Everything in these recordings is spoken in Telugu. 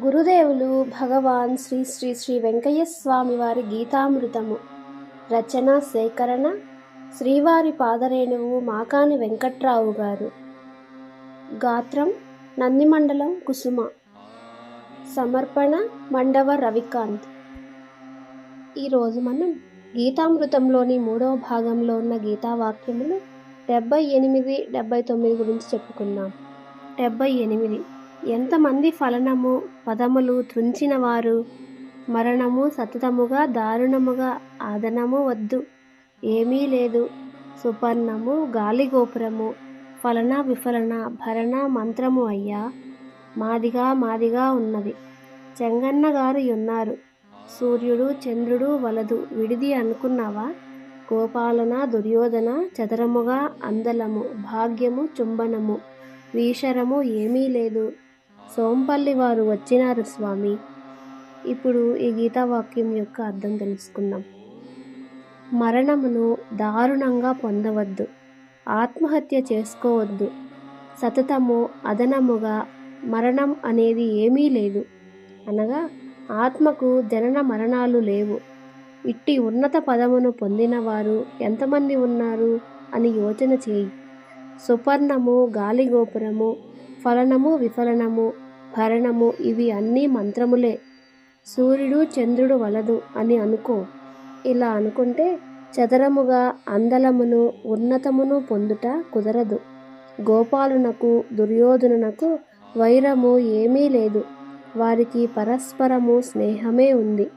గురుదేవులు భగవాన్ శ్రీ శ్రీ శ్రీ వెంకయ్య స్వామి వారి గీతామృతము. రచన సేకరణ శ్రీవారి పాదరేణువు మాకాని వెంకట్రావు గారు. గాత్రం నందిమండలం కుసుమ. సమర్పణ మండవ రవికాంత్. ఈరోజు మనం గీతామృతంలోని మూడవ భాగంలో ఉన్న గీతావాక్యములు డెబ్బై ఎనిమిది డెబ్బై తొమ్మిది గురించి చెప్పుకున్నాం డెబ్బై ఎనిమిది. ఎంతమంది ఫలనము పదములు త్రుంచినవారు మరణము సతతముగా దారుణముగా ఆదనము వద్దు. ఏమీ లేదు. సుపర్ణము గాలిగోపురము ఫలన విఫలన భరణ మంత్రము అయ్యా. మాదిగా మాదిగా ఉన్నది. చెంగన్న గారు ఉన్నారు సూర్యుడు చంద్రుడు వలదు. విడిది అనుకున్నావా? గోపాలన దుర్యోధన చదరముగా అందలము భాగ్యము చుంబనము. వీషరము ఏమీ లేదు. సోంపల్లి వారు వచ్చినారు స్వామి. ఇప్పుడు ఈ గీతావాక్యం యొక్క అర్థం తెలుసుకుందాం. మరణమును దారుణంగా పొందవద్దు. ఆత్మహత్య చేసుకోవద్దు. సతతము అదనముగా మరణం అనేది ఏమీ లేదు. అనగా ఆత్మకు జనన మరణాలు లేవు. ఇట్టి ఉన్నత పదమును పొందినవారు ఎంతమంది ఉన్నారు అని యోచన చేయి. సుపర్ణము గాలిగోపురము ఫలనము విఫలనము భరణము ఇవి అన్నీ మంత్రములే. సూర్యుడు చంద్రుడు వలదు అని అనుకో. ఇలా అనుకుంటే చదరముగా అందలమును ఉన్నతమును పొందుట కుదరదు. గోపాలునకు దుర్యోధనునకు వైరము ఏమీ లేదు. వారికి పరస్పరము స్నేహమే ఉంది.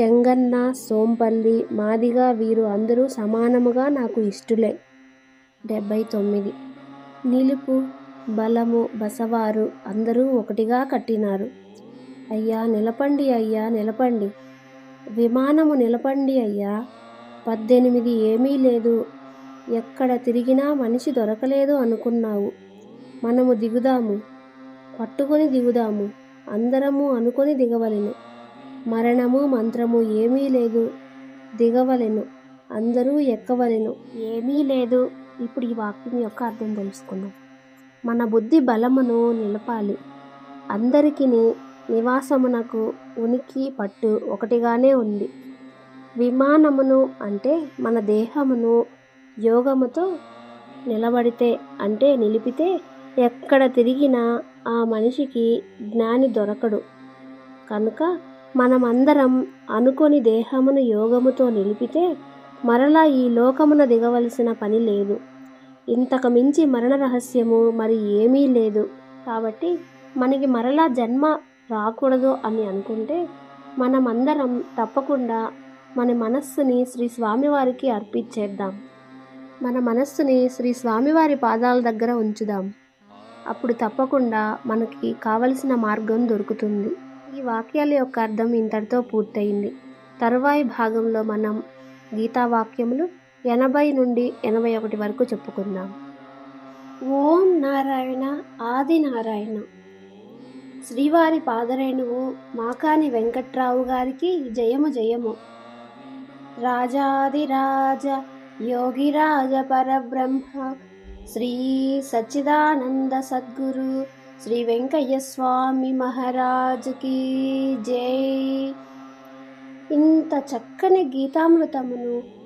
చెంగన్న సోంపల్లి మాదిగా వీరు అందరూ సమానముగా నాకు ఇష్టులే. డెబ్బై తొమ్మిది. నిలుపు. బలము బసవారు అందరూ ఒకటిగా కట్టినారు. అయ్యా నిలపండి అయ్యా నిలపండి. విమానము నిలపండి అయ్యా. పద్దెనిమిది ఏమీ లేదు. ఎక్కడ తిరిగినా మనిషి దొరకలేదు అనుకున్నావు. మనము దిగుదాము. పట్టుకొని దిగుదాము. అందరము అనుకొని దిగవలెను. మరణము మంత్రము ఏమీ లేదు. దిగవలెను. అందరూ ఎక్కవలెను. ఏమీ లేదు. ఇప్పుడు ఈ వాక్యం యొక్క అర్థం తెలుసుకున్నాం మన బుద్ధి బలమును నిలపాలి. అందరికీ నివాసమునకు ఉనికి పట్టు ఒకటిగానే ఉంది. విమానమును అంటే మన దేహమును యోగముతో నిలబడితే అంటే నిలిపితే ఎక్కడ తిరిగినా ఆ మనిషికి జ్ఞాని దొరకడు. కనుక మనమందరం అనుకొని దేహమును యోగముతో నిలిపితే మరలా ఈ లోకమున దిగవలసిన పని లేదు. ఇంతకు మించి మరణ రహస్యము మరి ఏమీ లేదు. కాబట్టి మనకి మరలా జన్మ రాకూడదు అని అనుకుంటే మనమందరం తప్పకుండా మన మనస్సుని శ్రీ స్వామివారికి అర్పించేద్దాం. మన మనస్సుని శ్రీ స్వామివారి పాదాల దగ్గర ఉంచుదాం. అప్పుడు తప్పకుండా మనకి కావలసిన మార్గం దొరుకుతుంది. ఈ వాక్యాల యొక్క అర్థం ఇంతటితో పూర్తయింది. తరువాయి భాగంలో మనం గీతావాక్యములు ఎనభై నుండి ఎనభై ఒకటి వరకు చెప్పుకుందాం. ఓం నారాయణ ఆది నారాయణ. శ్రీవారి పాదరేణువు మాకాని వెంకట్రావు గారికి జయము జయము. రాజాదిరాజ యోగిరాజ పరబ్రహ్మ శ్రీ సచ్చిదానంద సద్గురు శ్రీ వెంకయ్య స్వామి మహారాజుకి జై. ఇంత చక్కని గీతామృతమును